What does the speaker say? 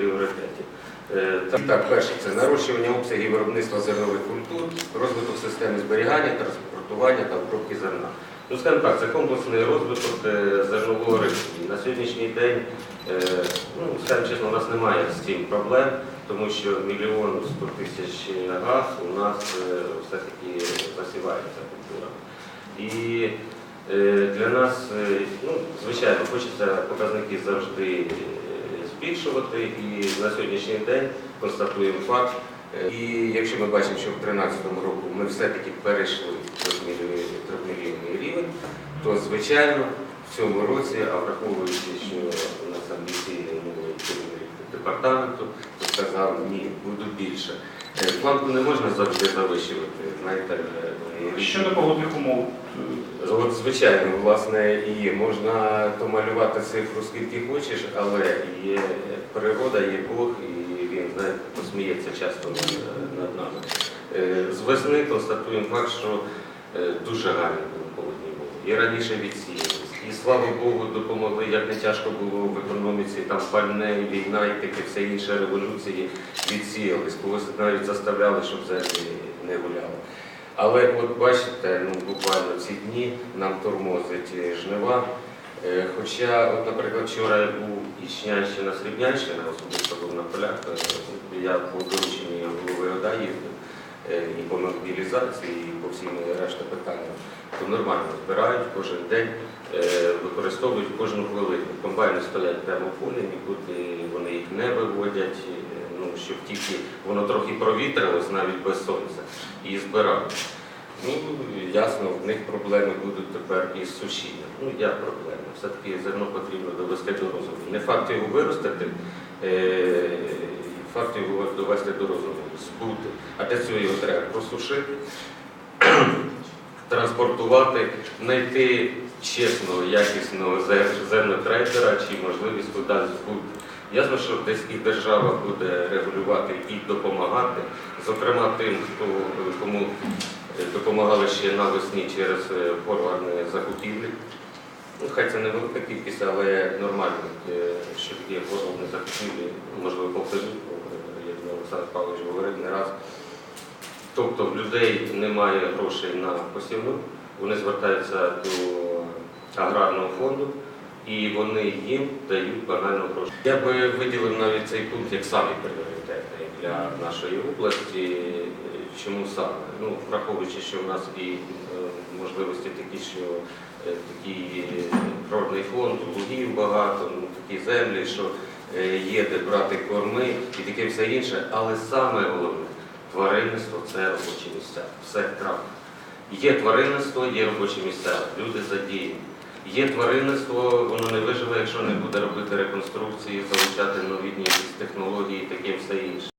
пріоритетів. Е, Так, перше, це нарощування обсягів виробництва зернових культур, розвиток системи зберігання, транспортування та обробки зерна. Ну, скажімо так, це комплексний розвиток е, зернового ринку. На сьогоднішній день, е, ну, скажімо чесно, у нас немає з цим проблем, тому що мільйон сто тисяч газ у нас все-таки засівається культура. І для нас, ну, звичайно, хочеться показники завжди збільшувати. І на сьогоднішній день констатуємо факт. Е, І якщо ми бачимо, що в 2013 році ми все-таки перейшли трьохмільйонний рівень, то звичайно в цьому році, а враховуючи, що у нас амбіційний департаменту, то сказав, ні, буду більше. Планку не можна завжди завищувати, знаєте, е, Щодо погодних умов, От, звичайно, власне, і можна то малювати цифру скільки хочеш, але є природа, є Бог, і він знаєте, посміється часто над, нами. Е, З весни констатуємо факт, що е, дуже гарні були погодні умови. І раніше відсіялись. І слава Богу, допомогли, як не тяжко було в економіці, там пальне, війна і таке все інше революції відсіялись. Когось навіть заставляли, щоб землі не гуляли. Але от бачите, ну буквально ці дні нам тормозить жнива. Е, Хоча, от, наприклад, вчора я був Ічнянщина, Срібнянщина, особисто був на полях, я по дорученні голови ОДА їздив і по мобілізації, і по всім решта питання, то нормально збирають кожен день, е, використовують кожну хвилину. Комбайни стоять прямо в полі, нікуди вони їх не виводять, е, ну, щоб тільки воно трохи провітрилось навіть без сонця і збирають. Ну, ясно, в них проблеми будуть тепер із сушінням. Ну, як проблеми? Все-таки зерно потрібно довести до розуму. Не факт його виростити, е, факт його довести до розуму, збути. А для цього його треба просушити, транспортувати, знайти чесного, якісного зернотрейдера чи можливість кудись збути. Ясно, що десь і держава буде регулювати і допомагати, зокрема тим, хто кому е, допомагали ще навесні через е, форвардні закупівлі. Ну, хай це не велика кількість, але нормально, е, що є форвардні закупівлі, можливо, повторю, як Олександр Павлович говорив не раз. Тобто в людей немає грошей на посівну, вони звертаються до аграрного фонду і вони їм дають банально гроші. Я би виділив навіть цей пункт як самий пріоритетний для нашої області. Чому саме? Ну, враховуючи, що в нас і е, можливості такі, що е, такий природний фонд, лугів багато, ну, такі землі, що е, є де брати корми і таке все інше, але саме головне тваринництво це робочі місця. Все крапка. Є тваринництво, є робочі місця, люди задіяні. Є тваринництво, воно не виживе, якщо не буде робити реконструкції, залучати новітні технології, таке все інше.